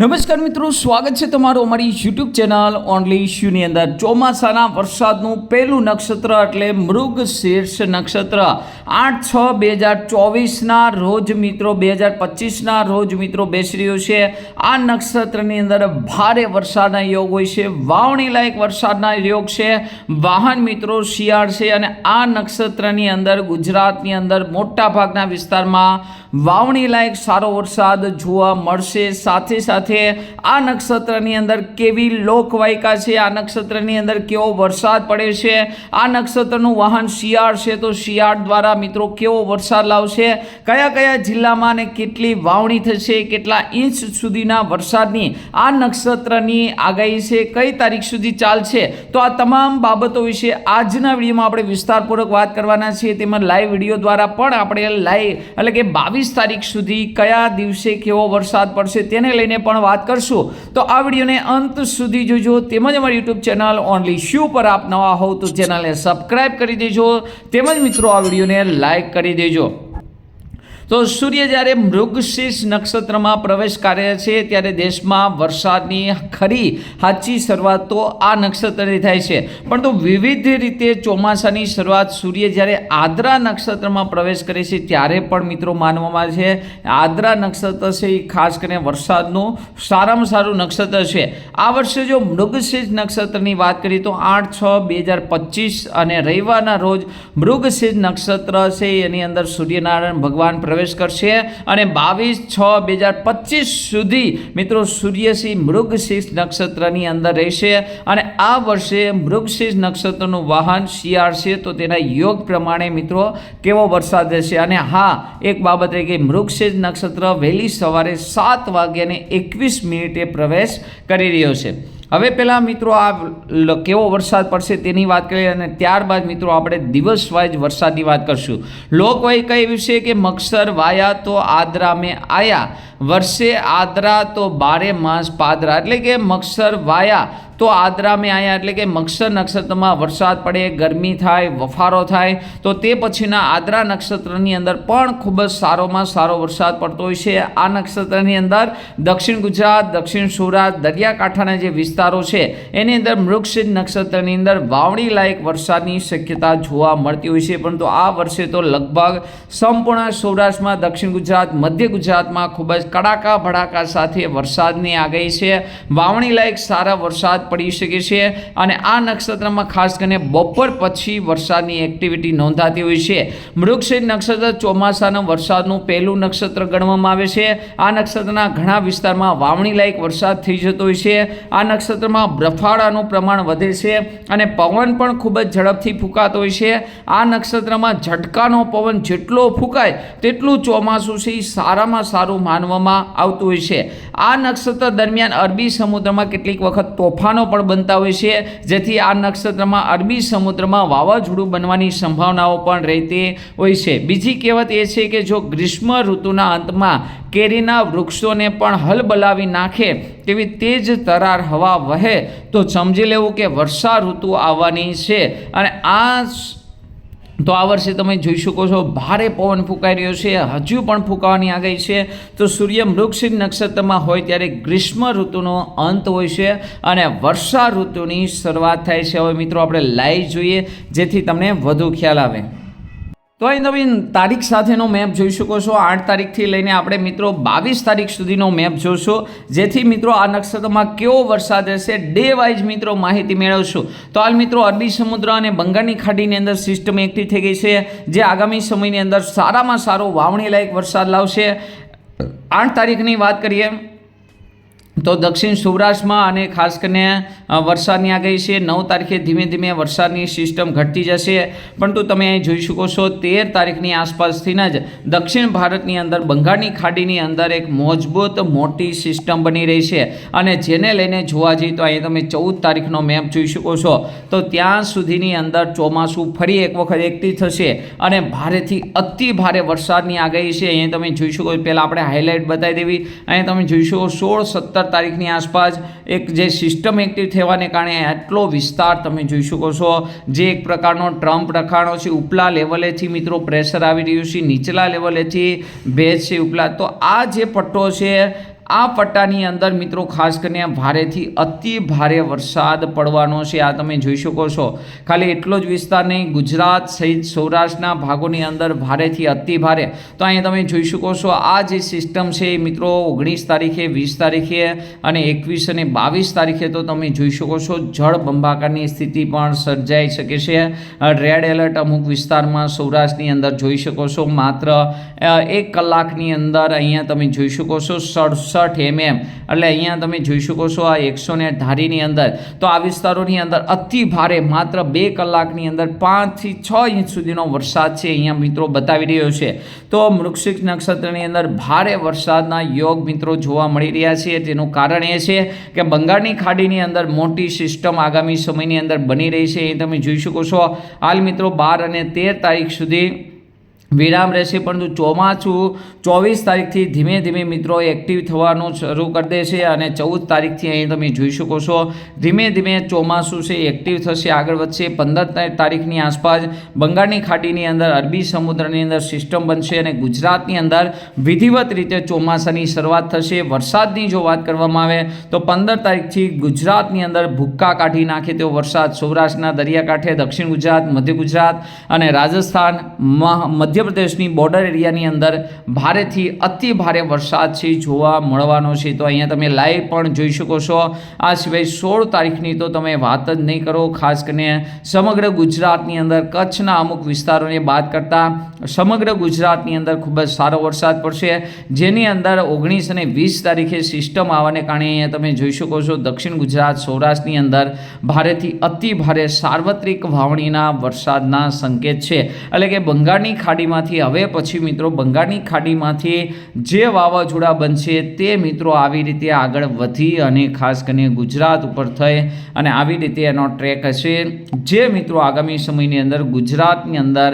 નમસ્કાર મિત્રો, સ્વાગત છે તમારું અમારી યુટ્યુબ ચેનલ ઓનલી ઇશ્યુની અંદર. ચોમાસાના વરસાદનું પહેલું નક્ષત્ર એટલે મૃગ શીર્ષ નક્ષત્ર. આઠ છ બે હજાર ચોવીસના રોજ મિત્રો, બે હજાર પચીસના રોજ મિત્રો બેસી રહ્યો છે. આ નક્ષત્રની અંદર ભારે વરસાદના યોગ હોય છે વાવણી લાયક વરસાદના યોગ છે, વાહન મિત્રો શિયાળ છે અને આ નક્ષત્રની અંદર ગુજરાતની અંદર મોટા ભાગના વિસ્તારમાં વાવણી લાયક સારો વરસાદ જોવા મળશે. સાથે સાથે આ નક્ષત્રની અંદર કેવી લોકવાયકા છે? આ નક્ષત્રની અંદર કેવો વરસાદ પડે છે? આ નક્ષત્રનું વાહન શિયાળ છે તો શિયાળ દ્વારા મિત્રો કેવો વરસાદ લાવશે? કયા કયા જિલ્લામાં અને કેટલી વાવણી થશે? કેટલા ઇંચ સુધીના વરસાદની આ નક્ષત્રની આગાહી છે? કઈ તારીખ સુધી ચાલશે? તો આ તમામ બાબતો વિશે આજના વિડીયોમાં આપણે વિસ્તારપૂર્વક વાત કરવાના છીએ. તેમાં લાઈવ વીડિયો દ્વારા પણ આપણે લાઈવ એટલે કે બાવીસ તારીખ સુધી કયા દિવસે કેવો વરસાદ પડશે તેને લઈને પણ વાત કરશું. તો આ વિડીયોને અંત સુધી જોજો. તેમજ અમારી યુટ્યુબ ચેનલ ઓનલી શ્યુ પર આપ નવા હોવ તો ચેનલને સબસ્ક્રાઈબ કરી દેજો. તેમજ મિત્રો, આ વિડીયોને લાઈક કરી દેજો. તો સૂર્ય જ્યારે મૃગશીર્ષ નક્ષત્રમાં પ્રવેશ કરે છે, ત્યારે દેશમાં વરસાદની ખરી સાચી શરૂઆત તો આ નક્ષત્રથી થાય છે. પણ તો વિવિધ રીતે ચોમાસાની શરૂઆત સૂર્ય જ્યારે આદ્રા નક્ષત્રમાં પ્રવેશ કરે છે, ત્યારે પણ મિત્રો માનવામાં છે, આદ્રા નક્ષત્ર છે એ ખાસ કરીને વરસાદનું સારામાં સારું નક્ષત્ર છે. આ વર્ષે જો મૃગશીર્ષ નક્ષત્રની વાત કરીએ તો આઠ છ બે હજાર પચીસ અને રવિવારના રોજ મૃગશીર્ષ નક્ષત્ર છે, એની અંદર સૂર્યનારાયણ ભગવાન પ્રવેશ કરશે અને બાવીસ છ બે હજાર પચીસ સુધી મિત્રો સૂર્યસિંહ મૃગશીર્ષ નક્ષત્રની અંદર રહેશે અને આ વર્ષે મૃગશીર્ષ નક્ષત્રનું વાહન શિયાળ છે તો તેના યોગ પ્રમાણે મિત્રો કેવો વરસાદ રહેશે? અને હા, એક બાબત રહી કે મૃગશીર્ષ નક્ષત્ર વહેલી સવારે સાત વાગ્યાને એકવીસ મિનિટે પ્રવેશ કરી રહ્યો છે. હવે પહેલાં મિત્રો આ કેવો વરસાદ પડશે તેની વાત કરીએ અને ત્યારબાદ મિત્રો આપણે દિવસ વાઇઝ વરસાદની વાત કરશું. લોકવાયી કહે વિશે કે મક્ષર વાયા તો આદરા મેં આયા. વર્ષે આદરા તો બારે માસ પાદરા. એટલે કે મક્ષર વાયા તો આદરા મેં આયા એટલે કે મક્ષર નક્ષત્રમાં વરસાદ પડે, ગરમી થાય, વફારો થાય, તો તે પછીના આદરા નક્ષત્રની અંદર પણ ખૂબ જ સારોમાં સારો વરસાદ પડતો હોય છે. આ નક્ષત્રની અંદર દક્ષિણ ગુજરાત, દક્ષિણ સૌરાષ્ટ્ર દરિયાકાંઠાના જે વિસ્તારો છે, એની અંદર મૃક્ષિત નક્ષત્રની અંદર વાવણી લાયક વરસાદની શક્યતા જોવા મળતી હોય છે. પરંતુ આ વર્ષે તો લગભગ સંપૂર્ણ સૌરાષ્ટ્રમાં, દક્ષિણ ગુજરાત, મધ્ય ગુજરાતમાં ખૂબ જ કડાકા ભડાકા સાથે વરસાદની આગાહી છે. વાવણી લાયક સારા વરસાદ પડી શકે છે અને આ નક્ષત્રમાં ખાસ કરીને બપોર પછી વરસાદની એક્ટિવિટી નોંધાતી હોય છે. મૃગશીર નક્ષત્ર ચોમાસાના વરસાદનું પહેલું નક્ષત્ર ગણવામાં આવે છે. આ નક્ષત્રના ઘણા વિસ્તારમાં વાવણી લાયક વરસાદ થઈ જતો હોય છે. આ નક્ષત્રમાં બ્રફાળાનું પ્રમાણ વધે છે અને પવન પણ ખૂબ જ ઝડપથી ફૂંકાતો હોય છે. આ નક્ષત્રમાં ઝટકાનો પવન જેટલો ફૂંકાય તેટલું ચોમાસું છે એ સારામાં સારું માનવામાં આવતું હોય છે. આ નક્ષત્ર દરમિયાન અરબી સમુદ્રમાં કેટલીક વખત તોફાનો પણ બનતા હોય છે. જેથી આ નક્ષત્રમાં અરબી સમુદ્રમાં વાવાઝોડું બનવાની સંભાવનાઓ પણ રહેતી હોય છે. બીજી કહેવત એ છે કે જો ગ્રીષ્મ ઋતુના અંતમાં કેરીના વૃક્ષોને પણ હલબલાવી નાખે તેવી તેજ તરાર હવા વહે, તો સમજી લેવું કે વર્ષા ઋતુ આવવાની છે. અને આ તો આ વર્ષે તમે જોઈ શકો છો, ભારે પવન ફૂંકાઈ રહ્યો છે, હજુ પણ ફૂંકાવાની આગાહી છે. તો સૂર્ય મૃગશીર નક્ષત્રમાં હોય ત્યારે ગ્રીષ્મ ઋતુનો અંત હોય છે અને વર્ષા ઋતુની શરૂઆત થાય છે. હવે મિત્રો, આપણે લાઈવ જોઈએ, જેથી તમને વધુ ખ્યાલ આવે. તો અહીં તમે તારીખ સાથેનો મેપ જોઈ શકો છો. આઠ તારીખથી લઈને આપણે મિત્રો બાવીસ તારીખ સુધીનો મેપ જોશો. જેથી મિત્રો આ નક્ષત્રમાં કેવો વરસાદ રહેશે ડે વાઇઝ મિત્રો માહિતી મેળવશો. તો હાલ મિત્રો અરબી સમુદ્ર અને બંગાળની ખાડીની અંદર સિસ્ટમ એકઠી થઈ ગઈ છે, જે આગામી સમયની અંદર સારામાં સારો વાવણી લાયક વરસાદ લાવશે. આઠ તારીખની વાત કરીએ. તો દક્ષિણ સૌરાષ્ટ્રમાં અને ખાસ કરીને વરસાદની આગાહી છે. નવ તારીખે ધીમે ધીમે વરસાદની સિસ્ટમ ઘટતી જશે. પરંતુ તમે અહીં જોઈ શકો છો, તેર તારીખની આસપાસથી જ દક્ષિણ ભારતની અંદર, બંગાળની ખાડીની અંદર એક મજબૂત મોટી સિસ્ટમ બની રહી છે. અને જેને લઈને જોવા જઈએ તો અહીં તમે ચૌદ તારીખનો મેપ જોઈ શકો છો. તો ત્યાં સુધીની અંદર ચોમાસું ફરી એક વખત એકઠી થશે. અને ભારેથી અતિ ભારે વરસાદની આગાહી છે. અહીં તમે જોઈ શકો પહેલાં આપણે હાઇલાઇટ બતાવી દેવી. અહીં તમે જોઈ શકો સોળ સત્તર તારીખની આસપાસ એક જે સિસ્ટમ એક્ટિવ થવાને કારણે આટલો વિસ્તાર તમે જોઈ શકો છો. જે એક પ્રકારનો ટ્રમ્પ રખાણો છે, ઉપલા લેવલેથી મિત્રો પ્રેશર આવી રહ્યું છે, નીચલા લેવલેથી ભેજ છે, ઉપલા. તો આ જે પટ્ટો છે આ પટ્ટાની અંદર મિત્રો ખાસ કરીને ભારેથી અતિ ભારે વરસાદ પડવાનો છે, આ તમે જોઈ શકો છો. ખાલી એટલો જ વિસ્તાર નહીં, ગુજરાત સહિત સૌરાષ્ટ્રના ભાગોની અંદર ભારેથી અતિ ભારે. તો અહીં તમે જોઈ શકો છો, આ જે સિસ્ટમ છે એ મિત્રો ઓગણીસ તારીખે, વીસ તારીખે અને એકવીસ અને બાવીસ તારીખે તો તમે જોઈ શકો છો, જળ બંબાકારની સ્થિતિ પણ સર્જાઈ શકે છે. રેડ એલર્ટ અમુક વિસ્તારમાં સૌરાષ્ટ્રની અંદર જોઈ શકો છો, માત્ર એક કલાકની અંદર અહીંયા તમે જોઈ શકો છો, સડસઠ એમએમ એટલે અહીંયા તમે જોઈ શકો છો આ એકસો ને ધારીની અંદર. તો આ વિસ્તારોની અંદર અતિ ભારે માત્ર બે કલાકની અંદર પાંચથી છ ઇંચ સુધીનો વરસાદ છે અહીંયા મિત્રો બતાવી રહ્યો છે. તો મૃક્ષિક નક્ષત્રની અંદર ભારે વરસાદના યોગ મિત્રો જોવા મળી રહ્યા છે. તેનું કારણ એ છે કે બંગાળની ખાડીની અંદર મોટી સિસ્ટમ આગામી સમયની અંદર બની રહી છે. એ તમે જોઈ શકો છો. હાલ મિત્રો બાર અને તેર તારીખ સુધી વિરામ રહેશે, પરંતુ ચોમાસું ચોવીસ તારીખથી ધીમે ધીમે મિત્રો એક્ટિવ થવાનું શરૂ કરી દે છે અને ચૌદ તારીખથી અહીં તમે જોઈ શકો છો, ધીમે ધીમે ચોમાસું છે એક્ટિવ થશે, આગળ વધશે. પંદર તારીખની આસપાસ બંગાળની ખાડીની અંદર, અરબી સમુદ્રની અંદર સિસ્ટમ બનશે અને ગુજરાતની અંદર વિધિવત રીતે ચોમાસાની શરૂઆત થશે. વરસાદની જો વાત કરવામાં આવે, તો પંદર તારીખથી ગુજરાતની અંદર ભૂક્કા કાઢી નાખે તેવો વરસાદ સૌરાષ્ટ્રના દરિયાકાંઠે, દક્ષિણ ગુજરાત, મધ્ય ગુજરાત અને રાજસ્થાન, મહ- મધ્યપ્રદેશની બોર્ડર એરિયાની અંદર ભારેથી અતિ ભારે વરસાદ છે, જોવા મળવાનો છે. તો અહીંયા તમે લાઈવ પણ જોઈ શકો છો. આ સિવાય સોળ તારીખની તો તમે વાત જ નહીં કરો. ખાસ કરીને સમગ્ર ગુજરાતની અંદર કચ્છના અમુક વિસ્તારોને બાદ કરતાં સમગ્ર ગુજરાતની અંદર ખૂબ જ સારો વરસાદ પડશે. જેની અંદર ઓગણીસ અને વીસ તારીખે સિસ્ટમ આવવાને કારણે અહીંયા તમે જોઈ શકો છો દક્ષિણ ગુજરાત, સૌરાષ્ટ્રની અંદર ભારેથી અતિ ભારે સાર્વત્રિક વાવણીના વરસાદના સંકેત છે. એટલે કે બંગાળની ખાડીમાંથી. હવે પછી મિત્રો બંગાળની ખાડીમાંથી જે વાવાઝોડા બનશે તે મિત્રો આવી રીતે આગળ વધી અને ખાસ કરીને ગુજરાત ઉપર થઈ અને આવી રીતે એનો ટ્રેક હશે. જે મિત્રો આગામી સમયની અંદર ગુજરાતની અંદર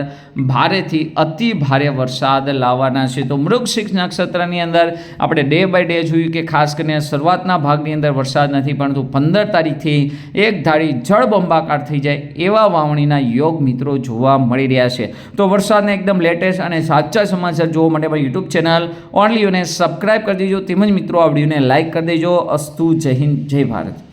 ભારેથી અતિ ભારે વરસાદ લાવવાના છે. તો મૃગશિક્ષ નક્ષત્રની અંદર આપણે ડે બાય ડે જોયું કે ખાસ કરીને શરૂઆતના ભાગની અંદર વરસાદ નથી, પરંતુ પંદર તારીખથી એક ધાડી જળબંબાકાર થઈ જાય એવા વાવણીના યોગ મિત્રો જોવા મળી રહ્યા છે. તો વરસાદને એકદમ લેટેસ્ટ અને સાચા સમાચાર જોવા માટે મારી યુટ્યુબ ચેનલ ઓનલી યુને સબસ્ક્રાઈબ કરી દેજો. તેમજ મિત્રો, આ વિડીયોને લાઇક કરી દેજો. અસ્તુ જય હિન્દ, જય ભારત.